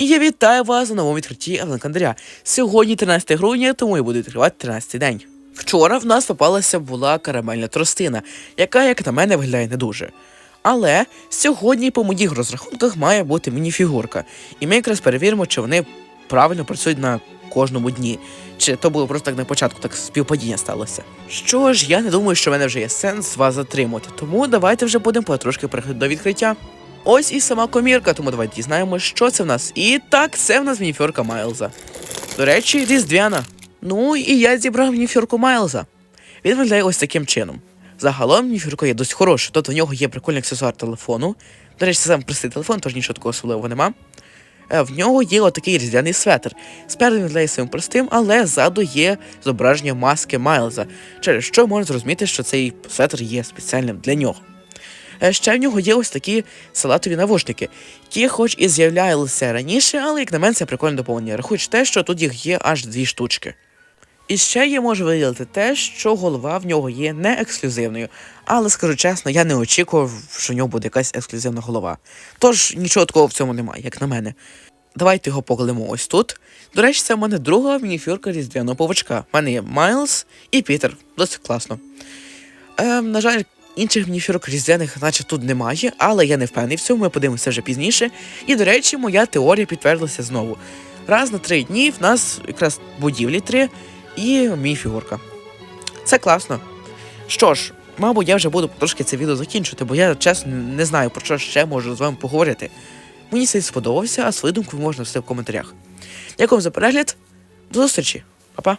І я вітаю вас на новому відкритті Евленкандаря. Сьогодні 13 грудня, тому я буду відкривати 13 день. Вчора в нас попалася була карамельна тростина, яка, як на мене, виглядає не дуже. Але сьогодні по моїх розрахунках має бути мініфігурка. І ми якраз перевіримо, чи вони правильно працюють на кожному дні. Чи то було просто так на початку, так співпадіння сталося. Що ж, я не думаю, що в мене вже є сенс вас затримати, тому давайте вже будемо потрошки переходити до відкриття. Ось і сама комірка, тому давайте дізнаємося, що це в нас. І так, це в нас мініфьорка Майлза. До речі, різдвяна. Ну і я зібрав мініфьорку Майлза. Він виглядає ось таким чином. Загалом мініфьорка є досить хороша, тобто в нього є прикольний аксесуар телефону. До речі, це саме простий телефон, тож нічого такого особливого нема. Е, В нього є отакий різдвяний светр. Спереду він виглядає своїм простим, але ззаду є зображення маски Майлза, через що можна зрозуміти, що цей светр є спеціальним для нього. Е, Ще в нього є ось такі салатові навушники, які хоч і з'являлися раніше, але як на мене це прикольне доповнення, рахуючи те, що тут їх є аж дві штучки. І ще я можу виділити те, що голова в нього є не ексклюзивною, але скажу чесно, я не очікував, що в нього буде якась ексклюзивна голова. Тож нічого такого в цьому немає, як на мене. Давайте його покладемо ось тут. До речі, це в мене друга мініфюрка різдвяного павучка. У мене є Майлз і Пітер. Досить класно. Ем, на жаль, інших мініфюрок різдвяних, наче тут немає, але я не впевнений в цьому, ми подивимося вже пізніше. І, до речі, моя теорія підтвердилася знову. Раз на три дні в нас якраз будівлі три і мініфігурка. Це класно. Що ж, мабуть, я вже буду трошки це відео закінчувати, бо я чесно не знаю, про що ще можу з вами поговорити. Мені це сподобався, а свою думку можете написати в коментарях. Дякую за перегляд. До зустрічі, Па-па.